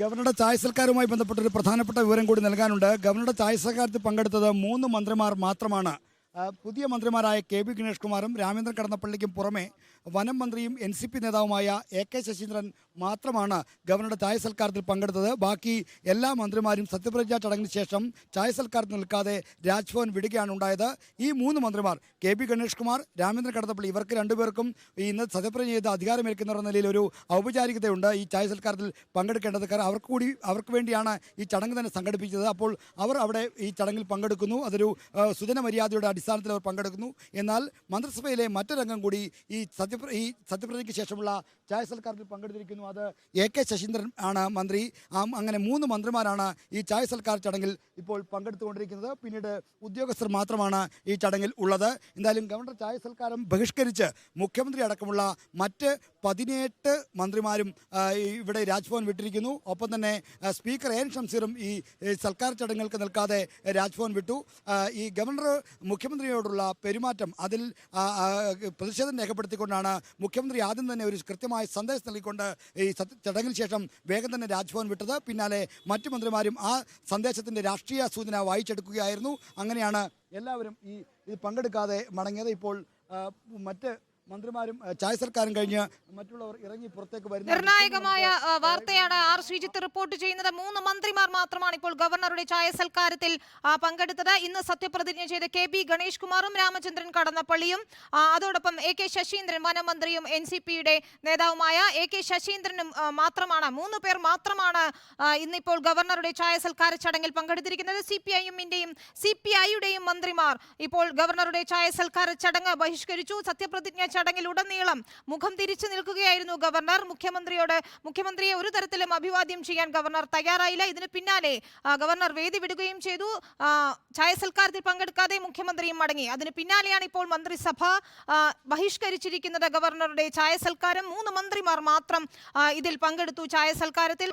ഗവർണറുടെ ചായ സൽക്കാരവുമായി ബന്ധപ്പെട്ട ഒരു പ്രധാനപ്പെട്ട വിവരം കൂടി നൽകാനുണ്ട്. ഗവർണറുടെ ചായ സൽക്കാരത്തിൽ പങ്കെടുത്തത് മൂന്ന് മന്ത്രിമാർ മാത്രമാണ്. പുതിയ മന്ത്രിമാരായ കെ ബി ഗണേഷ് കുമാറും രാമേന്ദ്രൻ കടന്നപ്പള്ളിക്കും പുറമെ വനം മന്ത്രിയും എൻ സി പി നേതാവുമായ എ കെ ശശീന്ദ്രൻ മാത്രമാണ് ഗവർണറുടെ ചായ സൽക്കാരത്തിൽ പങ്കെടുത്തത്. ബാക്കി എല്ലാ മന്ത്രിമാരും സത്യപ്രതിജ്ഞാ ചടങ്ങിന് ശേഷം ചായ സൽക്കാരത്തിൽ നിൽക്കാതെ രാജ്ഭവൻ വിടുകയാണ് ഉണ്ടായത്. ഈ മൂന്ന് മന്ത്രിമാർ കെ ബി ഗണേഷ് കുമാർ രാമേന്ദ്രൻ കടന്നപ്പള്ളി ഇവർക്ക് രണ്ടുപേർക്കും ഇന്ന് സത്യപ്രതിജ്ഞ ചെയ്ത് അധികാരമേൽക്കുന്നവർ നിലയിൽ ഒരു ഔപചാരികതയുണ്ട് ഈ ചായ സൽക്കാരത്തിൽ പങ്കെടുക്കേണ്ടത്. കാരണം അവർക്ക് കൂടി അവർക്ക് വേണ്ടിയാണ് ഈ ചടങ്ങ് തന്നെ സംഘടിപ്പിച്ചത്. അപ്പോൾ അവർ അവിടെ ഈ ചടങ്ങിൽ പങ്കെടുക്കുന്നു. അതൊരു സുജന മര്യാദയുടെ അടിസ്ഥാനത്തിൽ അവർ പങ്കെടുക്കുന്നു. എന്നാൽ മന്ത്രിസഭയിലെ മറ്റൊരംഗം കൂടി ഈ സത്യപ്ര ഈ സത്യപ്രതിജ്ഞയ്ക്ക് ശേഷമുള്ള ചായ സൽക്കാരത്തിൽ പങ്കെടുത്തിരിക്കുന്നു. അത് എ കെ ശശീന്ദ്രൻ ആണ് മന്ത്രി. അങ്ങനെ മൂന്ന് മന്ത്രിമാരാണ് ഈ ചായ സൽക്കാര ചടങ്ങിൽ ഇപ്പോൾ പങ്കെടുത്തുകൊണ്ടിരിക്കുന്നത്. പിന്നീട് ഉദ്യോഗസ്ഥർ മാത്രമാണ് ഈ ചടങ്ങിൽ ഉള്ളത്. എന്തായാലും ഗവർണർ ചായ സൽക്കാരം ബഹിഷ്കരിച്ച് മുഖ്യമന്ത്രി അടക്കമുള്ള മറ്റ് പതിനെട്ട് മന്ത്രിമാരും ഇവിടെ രാജ്ഭവൻ വിട്ടിരിക്കുന്നു. ഒപ്പം തന്നെ സ്പീക്കർ എൻ ഷംസീറും ഈ സൽക്കാർ ചടങ്ങുകൾക്ക് നിൽക്കാതെ രാജ്ഭവൻ വിട്ടു. ഈ ഗവർണർ മുഖ്യമന്ത്രിയോടുള്ള പെരുമാറ്റം അതിൽ പ്രതിഷേധം രേഖപ്പെടുത്തിക്കൊണ്ടാണ് മുഖ്യമന്ത്രി ആദ്യം തന്നെ ഒരു കൃത്യമായ സന്ദേശം നൽകിക്കൊണ്ട് ഈ ചടങ്ങിന് ശേഷം വേഗം തന്നെ രാജ്ഭവൻ വിട്ടത്. പിന്നാലെ മറ്റു മന്ത്രിമാരും ആ സന്ദേശത്തിന്റെ രാഷ്ട്രീയ സൂചന വായിച്ചെടുക്കുകയായിരുന്നു. അങ്ങനെയാണ് എല്ലാവരും ഈ ഇത് പങ്കെടുക്കാതെ മടങ്ങിയത്. ഇപ്പോൾ മറ്റ് മന്ത്രിമാരും ചായ സർക്കാരും കഴിഞ്ഞ് മറ്റുള്ളവർ ഇറങ്ങി പുറത്തേക്ക് വരുന്ന നിർണായകമായ വാർത്തയാണ് ആർ ശ്രീജിത്ത് റിപ്പോർട്ട് ചെയ്യുന്നത്. മൂന്ന് മന്ത്രിമാർ മാത്രമാണ് ഇപ്പോൾ ഗവർണറുടെ ചായ സൽക്കാരത്തിൽ പങ്കെടുത്തത്. ഇന്ന് സത്യപ്രതിജ്ഞ ചെയ്ത കെ പി ഗണേഷ് കുമാറും രാമചന്ദ്രൻ കടന്നപ്പള്ളിയും അതോടൊപ്പം എ കെ ശശീന്ദ്രൻ വനമന്ത്രിയും എൻ സി പിയുടെ നേതാവുമായ എ കെ ശശീന്ദ്രനും മാത്രമാണ്. മൂന്ന് പേർ മാത്രമാണ് ഇന്നിപ്പോൾ ഗവർണറുടെ ചായ സൽക്കാര ചടങ്ങിൽ പങ്കെടുത്തിരിക്കുന്നത്. സി പി ഐഎമ്മിന്റെയും സി പി ഐയുടെയും മന്ത്രിമാർ ഇപ്പോൾ ഗവർണറുടെ ചായ സൽക്കാര ചടങ്ങ് ബഹിഷ്കരിച്ചു. സത്യപ്രതിജ്ഞ ചടങ്ങിൽ ഉടനീളം മുഖം തിരിച്ചു നിൽക്കുകയായിരുന്നു ഗവർണർ. മുഖ്യമന്ത്രിയോട് മുഖ്യമന്ത്രിയെ ഒരു തരത്തിലും അഭിവാദ്യം ചെയ്യാൻ ഗവർണർ തയ്യാറായില്ല. ഇതിന് പിന്നാലെ ഗവർണർ വേദി വിടുകയും ചെയ്തു. ഛായ ചായ സൽക്കാരത്തിൽ പങ്കെടുക്കാതെ മുഖ്യമന്ത്രിയും മടങ്ങി. അതിന് പിന്നാലെയാണ് ഇപ്പോൾ മന്ത്രിസഭ ബഹിഷ്കരിച്ചിരിക്കുന്നത് ഗവർണറുടെ ചായ സൽക്കാരം മൂന്ന് മന്ത്രിമാർ മാത്രം ഇതിൽ പങ്കെടുത്തു ചായ സൽക്കാരത്തിൽ